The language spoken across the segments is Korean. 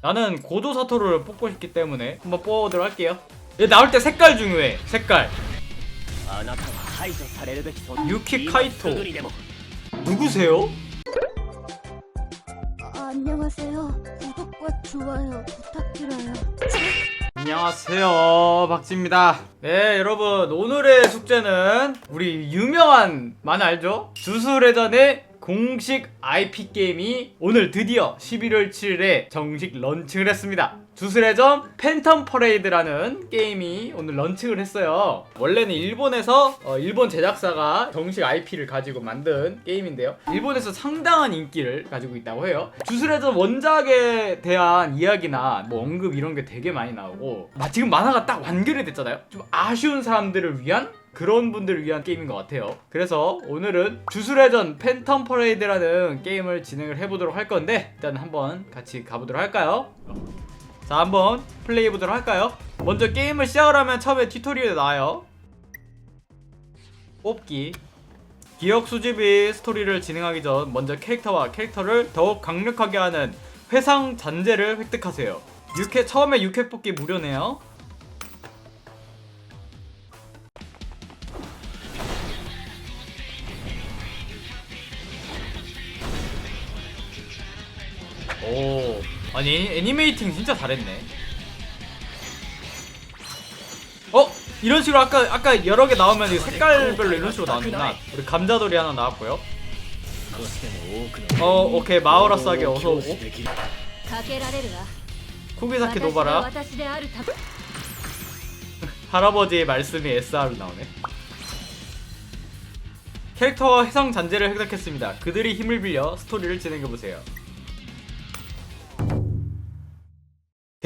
나는 고도 사토를 뽑고 싶기 때문에 한번 뽑아보도록 할게요 얘 나올 때 색깔 중요해 색깔 유키 카이토 누구세요? 아, 안녕하세요. 구독과 좋아요 부탁드려요. 안녕하세요 박지입니다 네 여러분 오늘의 숙제는 우리 유명한 많이 알죠? 주술회전의 공식 IP 게임이 오늘 드디어 11월 7일에 정식 런칭을 했습니다. 주술회전 팬텀 퍼레이드라는 게임이 오늘 런칭을 했어요. 원래는 일본에서 어, 일본 제작사가 정식 IP를 가지고 만든 게임인데요. 일본에서 상당한 인기를 가지고 있다고 해요. 주술회전 원작에 대한 이야기나 뭐 언급 이런 게 되게 많이 나오고 아, 지금 만화가 딱 완결이 됐잖아요. 좀 아쉬운 사람들을 위한 그런 분들을 위한 게임인 것 같아요. 그래서 오늘은 주술회전 팬텀 퍼레이드라는 게임을 진행을 해보도록 할 건데 일단 한번 같이 가보도록 할까요? 자 한번 플레이해보도록 할까요? 먼저 게임을 시작을 하면 처음에 튜토리얼이 나와요. 뽑기 기억 수집이 스토리를 진행하기 전 먼저 캐릭터와 캐릭터를 더욱 강력하게 하는 회상 잔재를 획득하세요. 6회 처음에 6회 뽑기 무료네요. 아니 애니메이팅 진짜 잘했네. 어? 이런 식으로 아까 아까 여러 개 나오면 색깔별로 이런 식으로 나왔나. 우리 감자돌이 하나 나왔고요. 어 오케이. 마오라스하게 어서오고. 쿠비사키 노바라. 할아버지의 말씀이 SR 나오네. 캐릭터와 해상 잔재를 획득했습니다. 그들이 힘을 빌려 스토리를 진행해보세요.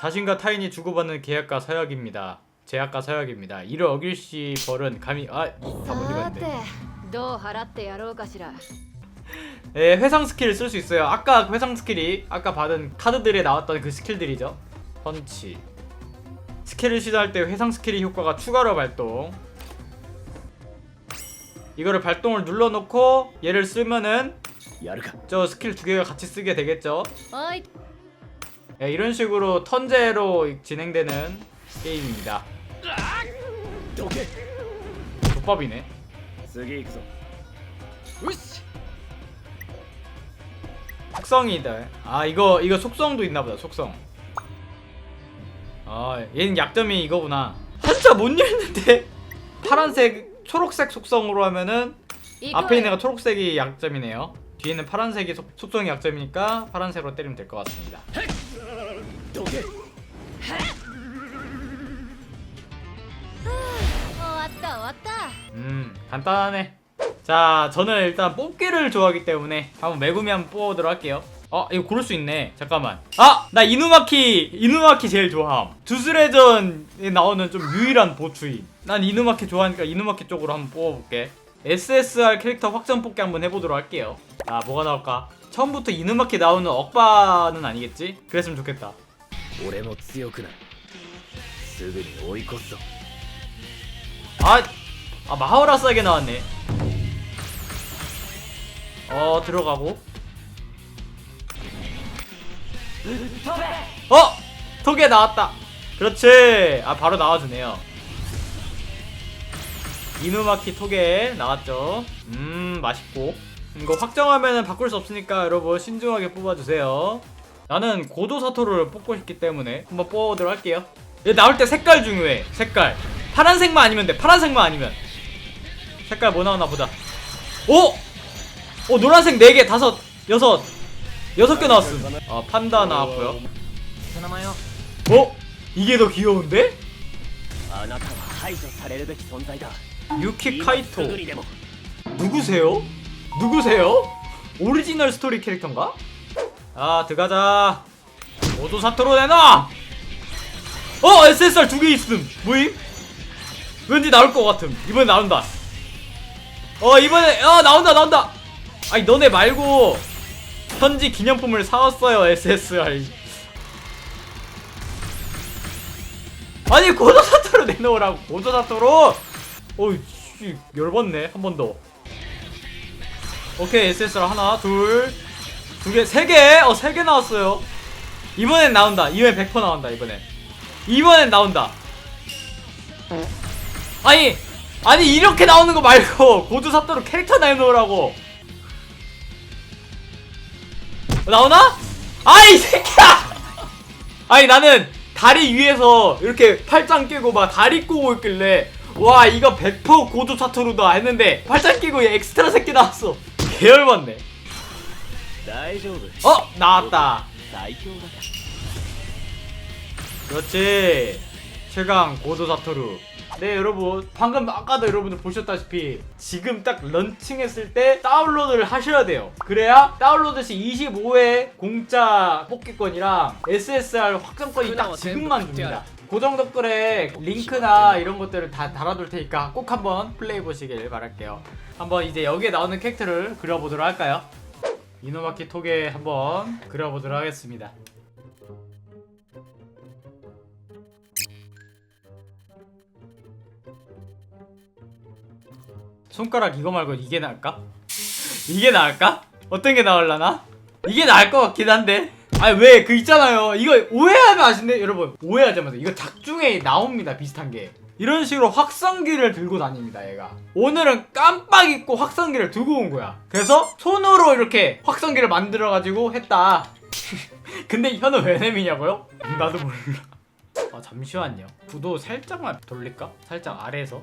자신과 타인이 주고받는 계약과 서약입니다. 제약과 서약입니다. 이를 어길 시 벌은 감히 아다 뭔지 さて 봤는데. どう払ってやろうかしら。 예, 회상 스킬을 쓸 수 있어요. 아까 그 회상 스킬이 아까 받은 카드들에 나왔던 그 스킬들이죠. 펀치. 스킬을 시도할 때 회상 스킬의 효과가 추가로 발동. 이거를 발동을 눌러놓고 얘를 쓰면은 やるか 저 스킬 두 개가 같이 쓰게 되겠죠. おい、 네, 이런 식으로 턴제로 진행되는 게임입니다. 조법이네. 속성이다. 아 이거 이거 속성도 있나보다. 속성. 아 얘는 약점이 이거구나. 한자 못 읽는데 파란색 초록색 속성으로 하면은 앞에 있는 거 초록색이 약점이네요. 뒤에는 파란색이 속, 속성이 약점이니까 파란색으로 때리면 될 것 같습니다. 독일 어, 왔다 왔다. 음 간단하네. 자 저는 일단 뽑기를 좋아하기 때문에 한번 매구미 한번 뽑아보도록 할게요. 아 이거 고를 수 있네. 잠깐만. 아나 이누마키 이누마키 제일 좋아함. 두스레전에 나오는 좀 유일한 보추인. 난 이누마키 좋아하니까 이누마키 쪽으로 한번 뽑아볼게. SSR 캐릭터 확장 뽑기 한번 해보도록 할게요. 아 뭐가 나올까? 처음부터 이누마키 나오는 억바는 아니겠지? 그랬으면 좋겠다. 俺も強くなるすぐに追い越すぞ 아, 아 마하오라스하게 나왔네. 어 들어가고. 어, 톡에 나왔다. 그렇지. 아 바로 나와주네요. 이누마키 톡에 나왔죠. 음 맛있고. 이거 확정하면은 바꿀 수 없으니까 여러분 신중하게 뽑아주세요. 나는 고도 사토를 뽑고 싶기 때문에 한번 뽑아보도록 할게요 얘 나올 때 색깔 중요해 색깔 파란색만 아니면 돼 파란색만 아니면 색깔 뭐 나오나 보자 오! 오 노란색 4개 5 6 6개 나왔음 아 판다 나왔고요 어? 이게 더 귀여운데? 유키 카이토 누구세요? 누구세요? 오리지널 스토리 캐릭터인가? 아 들어가자. 모두 사토로 내놔! 어 SSR 두 개 있음. 뭐임? 왠지 나올 것 같음. 이번에 나온다. 어 이번에 어 나온다 나온다! 아니 너네 말고 현지 기념품을 사왔어요 SSR 아니 고도 사토로 내놓으라고 고도 사토로? 어이 씨 열받네 한 번 더. 오케이 SSR 하나 둘 두 개, 세 개! 어, 세 개 나왔어요. 이번엔 나온다. 이번엔 100% 나온다, 이번엔. 이번엔 나온다. 아니, 아니, 이렇게 나오는 거 말고, 고두 삽도로 캐릭터 내놓으라고. 나오나? 아이, 새끼야! 아니, 나는 다리 위에서 이렇게 팔짱 끼고 막 다리 꼬고 있길래, 와, 이거 100% 고두 사토르다 했는데, 팔짱 끼고 얘 엑스트라 새끼 나왔어. 개열받네. 어! 나왔다. 그렇지. 최강 고도 사토루. 네 여러분. 방금 아까도 여러분들 보셨다시피 지금 딱 런칭했을 때 다운로드를 하셔야 돼요. 그래야 다운로드 시 25회 공짜 뽑기권이랑 SSR 확정권이 그 딱 지금만 줍니다. 고정 그 댓글에 링크나 이런 것들을 다 달아둘 테니까 꼭 한번 플레이 보시길 바랄게요. 한번 이제 여기에 나오는 캐릭터를 그려보도록 할까요? 이노마키 톡에 한번 그려보도록 하겠습니다. 손가락 이거 말고 이게 나을까? 이게 나을까? 어떤 게 나을라나? 이게 나을 것 같긴 한데. 아니 왜? 그 있잖아요. 이거 오해하면 아신데 여러분 오해하지 마세요 이거 작중에 나옵니다. 비슷한 게 이런 식으로 확성기를 들고 다닙니다 얘가 오늘은 깜빡 잊고 확성기를 두고 온 거야 그래서 손으로 이렇게 확성기를 만들어 가지고 했다 근데 현우 왜 내미냐고요? 나도 몰라 아 잠시만요 구도 살짝만 돌릴까? 살짝 아래에서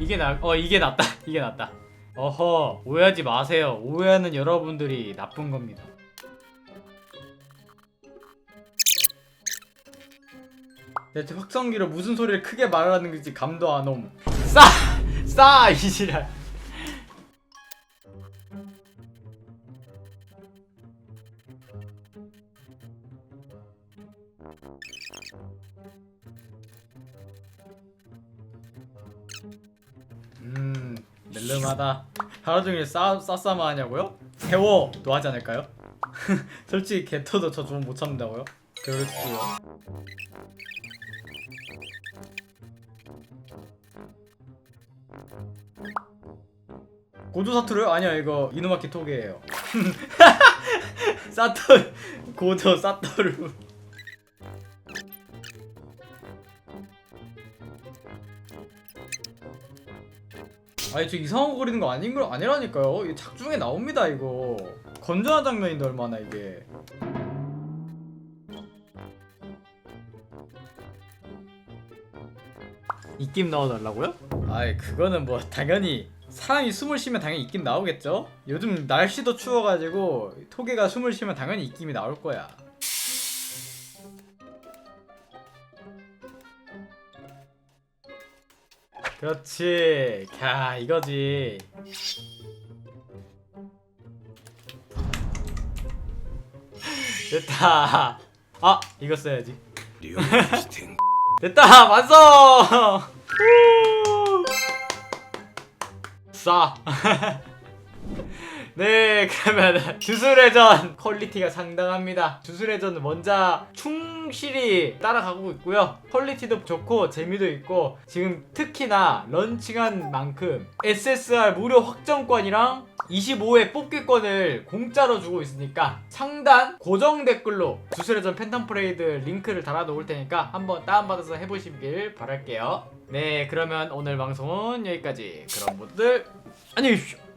이게 나, 어 이게 낫다, 이게 낫다. 어허, 오해하지 마세요. 오해하는 여러분들이 나쁜 겁니다. 대체 확성기로 무슨 소리를 크게 말하는 건지 감도 안 옴. 싸, 싸 이지랄. 음, 낼름하다. 하루 종일 싸, 싸싸마 하냐고요? 세워도 하지 않을까요? 솔직히 개터도 저 좀 못 참는다고요? 그렇지요. 고조 사투르요? 아니야 이거 이누마키 톡이에요. 사토 고조 사토르. 아니 저 이상한 거 그리는 거 아닌 거 아니라니까요. 이게 작중에 나옵니다 이거. 건전한 장면인데 얼마나 이게. 입김 넣어달라고요? 아이 그거는 뭐 당연히 사람이 숨을 쉬면 당연히 입김 나오겠죠? 요즘 날씨도 추워가지고 토개가 숨을 쉬면 당연히 입김이 나올 거야. 그렇지. 야 이거지. 됐다. 아 이거 써야지. 됐다 완성! 싸. 네 그러면 주술의 전 퀄리티가 상당합니다 주술의 전 먼저 충실히 따라가고 있고요 퀄리티도 좋고 재미도 있고 지금 특히나 런칭한 만큼 SSR 무료 확정권이랑 25회 뽑기권을 공짜로 주고 있으니까 상단 고정 댓글로 주술회전 팬텀 프레이드 링크를 달아놓을 테니까 한번 다운받아서 해보시길 바랄게요. 네 그러면 오늘 방송은 여기까지. 그럼 모두들 안녕히 계십시오